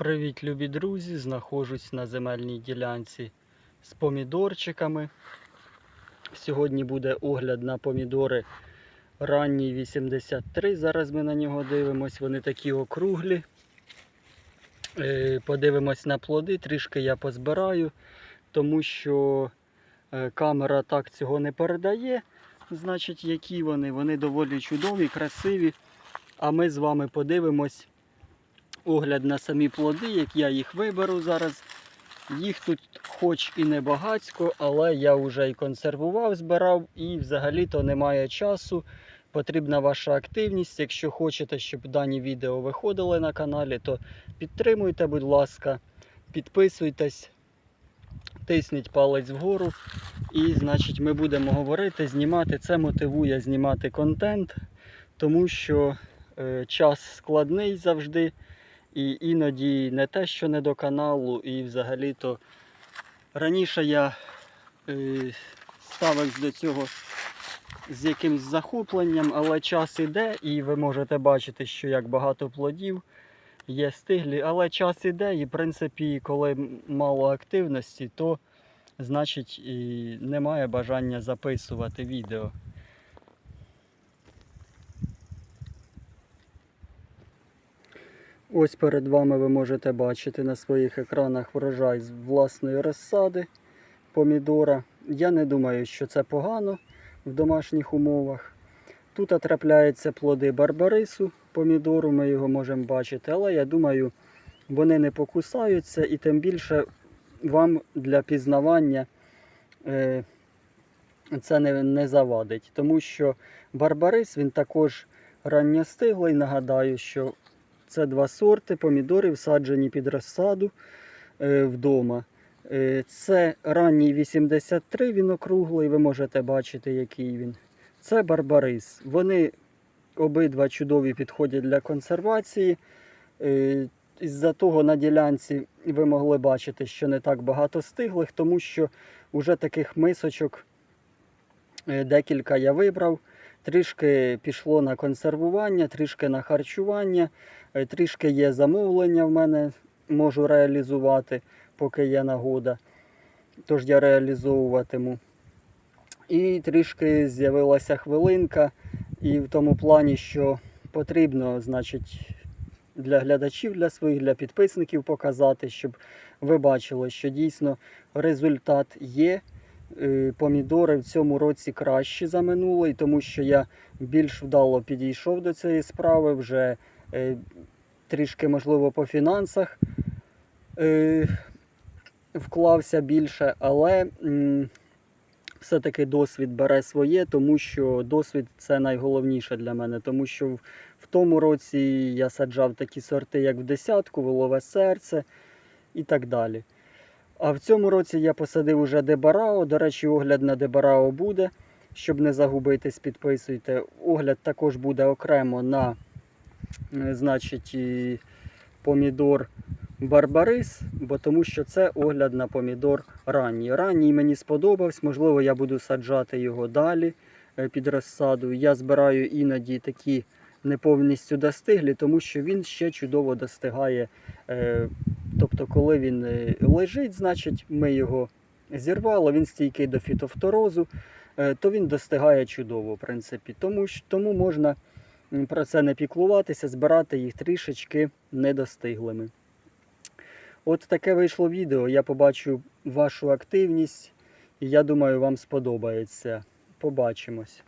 Привіт, любі друзі! Знаходжусь на земельній ділянці з помідорчиками. Сьогодні буде огляд на помідори ранній 83. Зараз ми на нього дивимось. Вони такі округлі. Е, Подивимось на плоди, трішки я позбираю, тому що е, камера так цього не передає. Значить, які вони? Вони доволі чудові, красиві. А ми з вами подивимось огляд на самі плоди, як я їх виберу зараз. Їх тут хоч і не багацько, але я вже і консервував, збирав, і взагалі-то немає часу. Потрібна ваша активність. Якщо хочете, щоб дані відео виходили на каналі, то підтримуйте, будь ласка, підписуйтесь, тисніть палець вгору. І, значить, ми будемо говорити, знімати. Це мотивує знімати контент, тому що е, час складний завжди. І іноді не те, що не до каналу, і взагалі-то раніше я е, ставився до цього з якимсь захопленням, але час іде, і ви можете бачити, що як багато плодів є стиглі, але час іде, і в принципі, коли мало активності, то значить і немає бажання записувати відео. Ось перед вами ви можете бачити на своїх екранах врожай з власної розсади помідора. Я не думаю, що це погано в домашніх умовах. Тут трапляються плоди барбарису, помідору, ми його можемо бачити, але я думаю, вони не покусаються і тим більше вам для пізнавання е, це не, не завадить. Тому що барбарис він також ранньостиглий. Нагадаю, що це два сорти помідорів, саджені під розсаду е, вдома. Е, це ранній 83, він округлий, ви можете бачити, який він. Це барбарис. Вони обидва чудові підходять для консервації. Е, Із-за того на ділянці ви могли бачити, що не так багато стиглих, тому що вже таких мисочок е, декілька я вибрав. Трішки пішло на консервування, трішки на харчування, е, трішки є замовлення в мене, можу реалізувати, поки є нагода. Тож я реалізовуватиму. І трішки з'явилася хвилинка, і в тому плані, що потрібно, значить, для глядачів, для своїх, для підписників показати, щоб ви бачили, що дійсно результат є. Е, Помідори в цьому році кращі за минулий, тому що я більш вдало підійшов до цієї справи, вже е, трішки, можливо, по фінансах е, вклався більше, але все-таки досвід бере своє, тому що досвід це найголовніше для мене. Тому що в, в тому році я саджав такі сорти, як в десятку, волове серце і так далі. А в цьому році я посадив уже Дебарао. До речі, огляд на Дебарао буде. Щоб не загубитись, підписуйте. Огляд також буде окремо на е, значить, помідор Барбарис, бо тому що це огляд на помідор ранній. Ранній мені сподобався, можливо, я буду саджати його далі е, під розсаду. Я збираю іноді такі не повністю достиглі, тому що він ще чудово достигає. Тобто, коли він е, лежить, значить ми його зірвали, він стійкий до фітофторозу, е, то він достигає чудово, в принципі. Тому, тому можна про це не піклуватися, збирати їх трішечки недостиглими. От таке вийшло відео. Я побачу вашу активність і я думаю, вам сподобається. Побачимось.